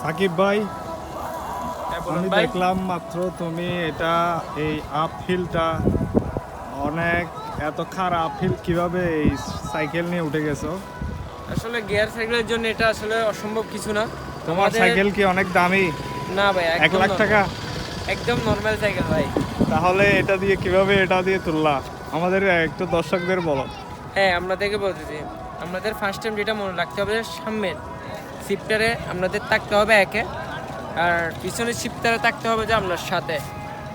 সাকিব ভাই হ্যাঁ, আমি দেখলাম মাত্র তুমি এটা এই আপ হিলটা অনেক এত খারাপ আপ হিল কীভাবে এই সাইকেল নিয়ে উঠে গেছো? আসলে গিয়ার সাইকেলের জন্য এটা আসলে অসম্ভব কিছু না। তোমার সাইকেল কি অনেক দামি? না ভাই এক লাখ টাকা? একদম নর্মাল সাইকেল ভাই। তাহলে এটা দিয়ে কীভাবে এটা দিয়ে তুললা? আমাদের একটু দর্শকদের বলো। হ্যাঁ আপনাদেরকে বলতেছি। আপনাদের ফার্স্ট টাইম যেটা মনে রাখতে হবে সামনের শিফটারে আপনাদের থাকতে হবে একে আর পিছনের শিফটারে থাকতে হবে যে আপনার সাথে।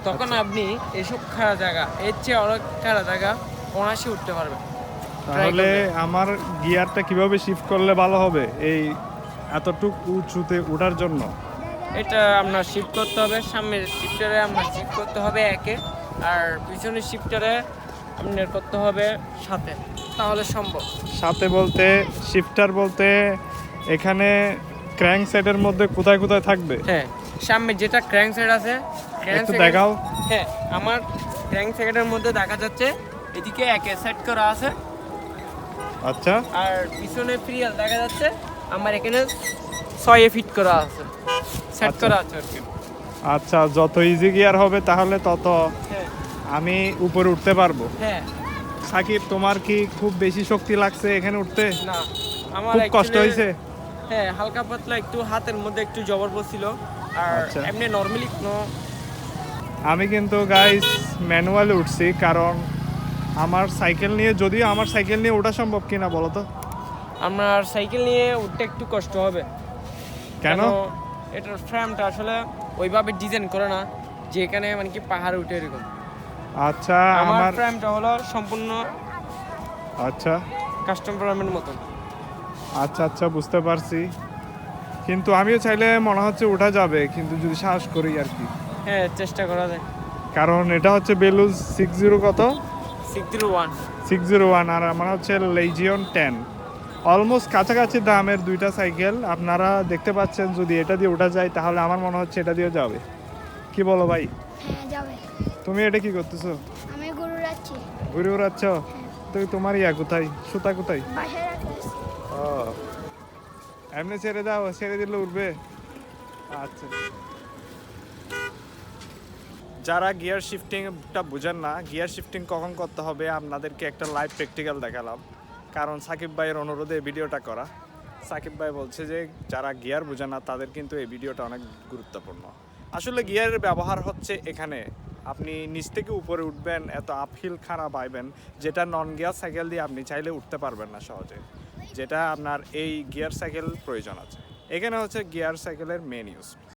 তখন আচ্ছা। আপনি এসব খারাপ জায়গা এর চেয়ে অনেক খারাপ জায়গা অনায়াসে উঠতে পারবেন। তাহলে আমার গিয়ারটা কীভাবে শিফট করলে ভালো হবে এই এতটুক উঁচুতে ওঠার জন্য? এটা আপনার শিফট করতে হবে সামনের শিফটারে আপনার শিফট করতে হবে একে আর পিছনের শিফটারে আপনার করতে হবে সাথে তাহলে সম্ভব। সাথে বলতে শিফটার বলতে এখানে ক্র্যাঙ্ক সেটের মধ্যে কোথায় কোথায় থাকবে? হ্যাঁ সামনে যেটা ক্র্যাঙ্ক সাইড আছে একটু দেখাও। হ্যাঁ আমার ক্র্যাঙ্ক সাইডের মধ্যে দেখা যাচ্ছে এদিকে একে সেট করা আছে। আচ্ছা। আর পিছনে ফ্রিয়াল দেখা যাচ্ছে আমার এখানে ছয়ে ফিট করা আছে। সেট আচ্ছা। করা আছে আর কি। আচ্ছা যত ইজি গিয়ার হবে তাহলে তত হ্যাঁ। আমি উপরে উঠতে পারব। হ্যাঁ। সাকিব তোমার কি খুব বেশি শক্তি লাগছে এখানে উঠতে? না আমার খুব কষ্ট হয়েছে? হ্যাঁ হালকা পাতলা একটু হাতের মধ্যে একটু জবর পড়ছিল আর আচ্ছা। এমনি নর্মালি কোনো আমি কিন্তু গাইস ম্যানুয়ালি উঠছি কারণ আমার সাইকেল নিয়ে যদিও আমার সাইকেল নিয়ে ওঠা সম্ভব কিনা বলো তো? আপনার সাইকেল নিয়ে উঠতে একটু কষ্ট হবে। কেন? এটার ফ্রেমটা আসলে ওইভাবে ডিজাইন করে না যেখানে মানে কি পাহাড়ে উঠে এরকম। আচ্ছা আমার ফ্রেমটা হলো সম্পূর্ণ আচ্ছা। কাস্টম ফ্রেমের মতন। আচ্ছা আচ্ছা বুঝতে পারছি। কিন্তু আমিও চাইলে মনে হচ্ছে ওঠা যাবে কিন্তু যদি সাহস করি আর কি। হ্যাঁ চেষ্টা করা যায়। কারণ এটা হচ্ছে বেলুজ সিক্স জিরো কত? Six zero one six zero one আর আমার হচ্ছে লেজিয়ন টেন অলমোস্ট কাছাকাছি দামের দুইটা সাইকেল। আপনারা দেখতে পাচ্ছেন যদি এটা দিয়ে ওঠা যায় তাহলে আমার মনে হচ্ছে এটা দিয়ে যাবে। কি বলো ভাই? হ্যাঁ তুমি এটা কি করতেছো? আমি গরু রাখছি। ঘুরে উড়াচ্ছ তুমি তোমার ইয়া কোথায়? সুতা কোথায়? ও। এমনি ছেড়ে দাও ছেড়ে দিলে উঠবে। আচ্ছা। যারা গিয়ার শিফটিংটা বুঝেন না গিয়ার শিফটিং কখন করতে হবে আপনাদেরকে একটা লাইভ প্র্যাকটিক্যাল দেখালাম। কারণ সাকিব ভাইয়ের অনুরোধে ভিডিওটা করা। সাকিব ভাই বলছে যে, যারা গিয়ার বোঝে না, তাদের কিন্তু এই ভিডিওটা অনেক গুরুত্বপূর্ণ। আসলে গিয়ারের ব্যবহার হচ্ছে এখানে। আপনি নিচ থেকে উপরে উঠবেন, এত আপহিল খারাপ পাইবেন, যেটা নন গিয়ার সাইকেল দিয়ে আপনি চাইলে উঠতে পারবেন না সহজে। যেটা আপনার এই গিয়ার সাইকেল প্রয়োজন আছে। এখানে হচ্ছে গিয়ার সাইকেলের মেন ইউজ